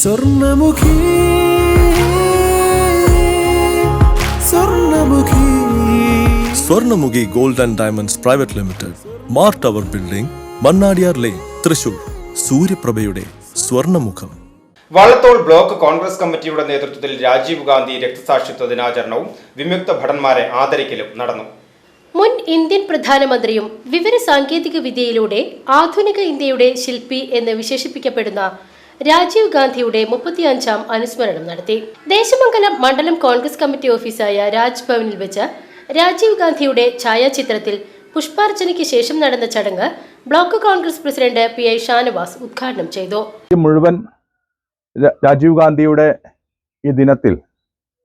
Swarnamukhi Swarnamukhi. Swarnamukhi gold and diamonds private limited Mar tower building Mannadiyar lane Thrissur. സൂര്യപ്രഭയുടെ സ്വർണമുഖം. Vallathol block Congress കമ്മിറ്റിയുടെ നേതൃത്വത്തിൽ രാജീവ് ഗാന്ധി രക്തസാക്ഷിത്വ ദിനാചരണവും വിമുക്ത ഭടന്മാരെ ആദരിക്കലും നടന്നു. മുൻ ഇന്ത്യൻ പ്രധാനമന്ത്രിയും വിവര സാങ്കേതിക വിദ്യയിലൂടെ ആധുനിക ഇന്ത്യയുടെ ശില്പി എന്ന് വിശേഷിപ്പിക്കപ്പെടുന്ന രാജീവ് ഗാന്ധിയുടെ മുപ്പത്തിയഞ്ചാം അനുസ്മരണം നടത്തി. ദേശമംഗലം മണ്ഡലം കോൺഗ്രസ് കമ്മിറ്റി ഓഫീസായ രാജ്ഭവനിൽ വെച്ച് രാജീവ് ഗാന്ധിയുടെ ഛായാചിത്രത്തിൽ പുഷ്പാർച്ചനയ്ക്ക് ശേഷം നടന്ന ചടങ്ങ് block Congress president P I Shanavas ഉദ്ഘാടനം ചെയ്തു. മുഴുവൻ രാജീവ് ഗാന്ധിയുടെ ഈ ദിനത്തിൽ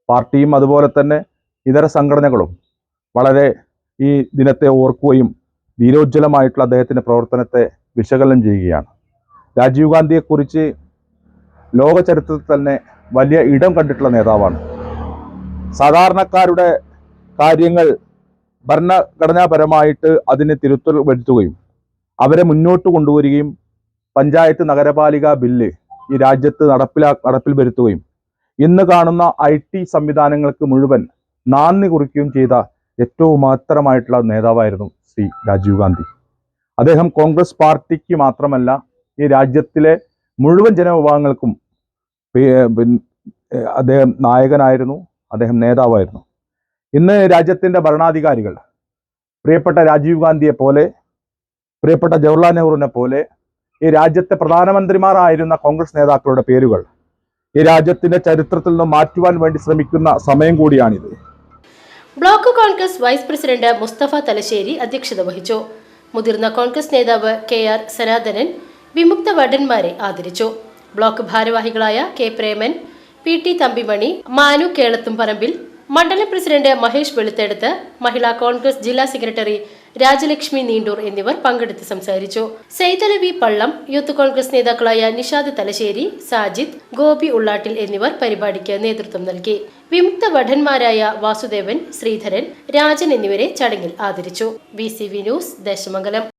പാർട്ടിയും അതുപോലെ തന്നെ ഇതര സംഘടനകളും വളരെ ഈ ദിനത്തെ ഓർക്കുകയും ധീരോജ്വലമായിട്ടുള്ള അദ്ദേഹത്തിന്റെ പ്രവർത്തനത്തെ വിശകലനം ചെയ്യുകയാണ്. രാജീവ് ഗാന്ധിയെക്കുറിച്ച് ലോക ചരിത്രത്തിൽ തന്നെ വലിയ ഇടം കണ്ടിട്ടുള്ള നേതാവാണ്. സാധാരണക്കാരുടെ കാര്യങ്ങൾ ഭരണഘടനാപരമായിട്ട് അതിന് തിരുത്തൽ വരുത്തുകയും അവരെ മുന്നോട്ട് കൊണ്ടുവരികയും പഞ്ചായത്ത് നഗരപാലിക ബില്ല് ഈ രാജ്യത്ത് നടപ്പിലാ നടപ്പിൽ വരുത്തുകയും ഇന്ന് കാണുന്ന ഐ ടി സംവിധാനങ്ങൾക്ക് മുഴുവൻ നാന്ദി കുറിക്കുകയും ചെയ്ത ഏറ്റവും മഹത്തരമായിട്ടുള്ള നേതാവായിരുന്നു ശ്രീ രാജീവ് ഗാന്ധി. അദ്ദേഹം കോൺഗ്രസ് പാർട്ടിക്ക് മാത്രമല്ല ഈ രാജ്യത്തിലെ മുഴുവൻ ജനവിഭാഗങ്ങൾക്കും അദ്ദേഹം നായകനായിരുന്നു അദ്ദേഹം നേതാവായിരുന്നു. ഇന്ന് രാജ്യത്തിന്റെ ഭരണാധികാരികൾ പ്രിയപ്പെട്ട രാജീവ് ഗാന്ധിയെ പോലെ പ്രിയപ്പെട്ട ജവഹർലാൽ നെഹ്റുവിനെ പോലെ ഈ രാജ്യത്തെ പ്രധാനമന്ത്രിമാരായിരുന്ന കോൺഗ്രസ് നേതാക്കളുടെ പേരുകൾ ഈ രാജ്യത്തിന്റെ ചരിത്രത്തിൽ നിന്ന് മാറ്റുവാൻ വേണ്ടി ശ്രമിക്കുന്ന സമയം കൂടിയാണിത്. Block Congress vice president Mustafa Thalassery അധ്യക്ഷത വഹിച്ചു. മുതിർന്ന കോൺഗ്രസ് നേതാവ് കെ ആർ സനാതനൻ വിമുക്ത വടന്മാരെ ആദരിച്ചു. ബ്ലോക്ക് ഭാരവാഹികളായ K Preman P T Thampimani Manu കേളത്തും പറമ്പിൽ മണ്ഡലം പ്രസിഡന്റ് മഹേഷ് വെളുത്തെടുത്ത് മഹിളാ കോൺഗ്രസ് ജില്ലാ സെക്രട്ടറി രാജലക്ഷ്മി നീണ്ടൂർ എന്നിവർ പങ്കെടുത്ത് സംസാരിച്ചു. സെയ്തലവി പള്ളം യൂത്ത് കോൺഗ്രസ് നേതാക്കളായ നിഷാദ് തലശ്ശേരി സാജിദ് ഗോപി ഉള്ളാട്ടിൽ എന്നിവർ പരിപാടിക്ക് നേതൃത്വം നൽകി. വിമുക്ത ഭടന്മാരായ വാസുദേവൻ ശ്രീധരൻ രാജൻ എന്നിവരെ ചടങ്ങിൽ ആദരിച്ചു. B C V news Desamangalam.